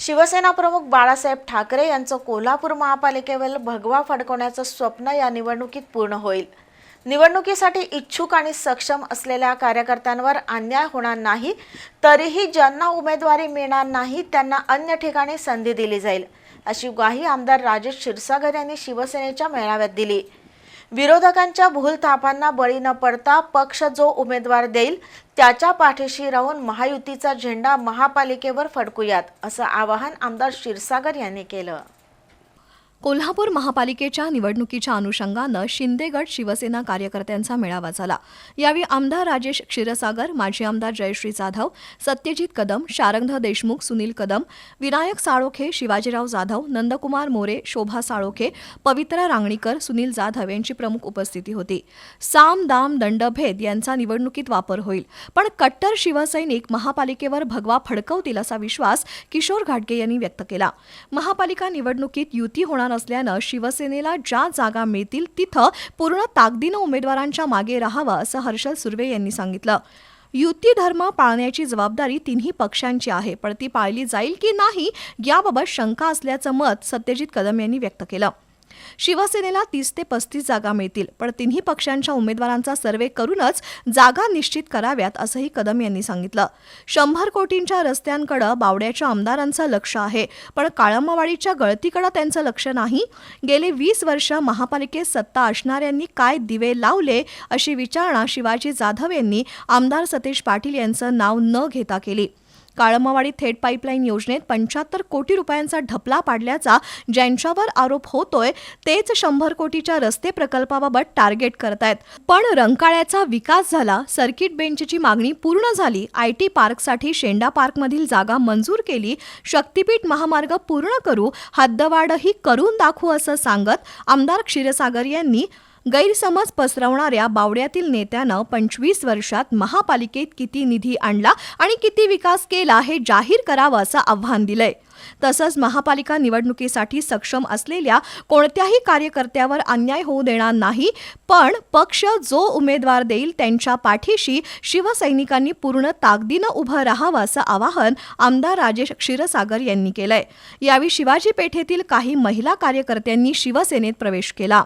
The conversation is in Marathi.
शिवसेना प्रमुख बाळासाहेब ठाकरे यांचं कोल्हापूर महापालिकेवर भगवा फडकवण्याचं स्वप्न या निवडणुकीत पूर्ण होईल. निवडणुकीसाठी इच्छुक आणि सक्षम असलेल्या कार्यकर्त्यांवर अन्याय होणार नाही तरीही ज्यांना उमेदवारी मिळणार नाही त्यांना अन्य ठिकाणी संधी दिली जाईल अशी ग्वाही आमदार राजेश क्षीरसागर यांनी शिवसेनेच्या मेळाव्यात दिली. विरोधकांच्या भूलथापांना बळी न पडता पक्ष जो उमेदवार देईल त्याच्या पाठीशी राहून महायुतीचा झेंडा महापालिकेवर फडकूयात असं आवाहन आमदार क्षीरसागर यांनी केलं. कोल्हापूर महापालिकेच्या निवडणुकीच्या अनुषंगानं शिंदेगड शिवसेना कार्यकर्त्यांचा मेळावा झाला. यावेळी आमदार राजेश क्षीरसागर माजी आमदार जयश्री जाधव सत्यजित कदम शारंगध देशमुख सुनील कदम विनायक साळोखे शिवाजीराव जाधव नंदकुमार मोरे शोभा साळोखे पवित्रा रांगणीकर सुनील जाधव यांची प्रमुख उपस्थिती होती. साम दाम दंडभेद यांचा निवडणुकीत वापर होईल. पण कट्टर शिवसैनिक महापालिकेवर भगवा फडकवतील असा विश्वास किशोर घाटगे यांनी व्यक्त केला. महापालिका निवडणुकीत युती होणार असल्यानं शिवसेनेला ज्या जागा मिळतील तिथं पूर्ण ताकदीनं उमेदवारांच्या मागे राहावं असं हर्षल सुर्वे यांनी सांगितलं. युती धर्म पाळण्याची जबाबदारी तिन्ही पक्षांची आहे पण ती पाळली जाईल की नाही याबाबत शंका असल्याचं मत सत्यजित कदम यांनी व्यक्त केलं. शिवसेनेला तीस ते पस्तीस जागा मिळतील पण तिन्ही पक्षांच्या उमेदवारांचा सर्वे करूनच जागा निश्चित कराव्यात असंही कदम यांनी सांगितलं. शंभर कोटींच्या रस्त्यांकडं बावड्याच्या आमदारांचं लक्ष आहे पण काळंबावाडीच्या गळतीकडं त्यांचं लक्ष नाही. गेले वीस वर्ष महापालिकेत सत्ता असणाऱ्यांनी काय दिवे लावले अशी विचारणा शिवाजी जाधव यांनी आमदार सतीश पाटील यांचं नाव न घेता केली. काळमवाडी थेट पाईपलाईन योजनेत पंच्याहत्तर कोटी रुपयांचा ढपला पाडल्याचा ज्यांच्यावर आरोप होतोय तेच शंभर कोटीच्या रस्ते प्रकल्पाबाबत टार्गेट करतायत. पण रंकाळ्याचा विकास झाला सर्किट बेंचची मागणी पूर्ण झाली आय टी पार्कसाठी शेंडा पार्कमधील जागा मंजूर केली शक्तीपीठ महामार्ग पूर्ण करू हद्दवाढही करून दाखवू असं सांगत आमदार क्षीरसागर यांनी गैरसमज पसरवणाऱ्या बावड्यातील नेत्यानं पंचवीस वर्षात महापालिकेत किती निधी आणला आणि किती विकास केला हे जाहीर करावं असं आव्हान दिलंय. तसंच महापालिका निवडणुकीसाठी सक्षम असलेल्या कोणत्याही कार्यकर्त्यावर अन्याय होऊ देणार नाही पण पक्ष जो उमेदवार देईल त्यांच्या पाठीशी शिवसैनिकांनी पूर्ण ताकदीनं उभं राहावं असं आवाहन आमदार राजेश क्षीरसागर यांनी केलंय. यावेळी शिवाजी पेठेतील काही महिला कार्यकर्त्यांनी शिवसेनेत प्रवेश केला.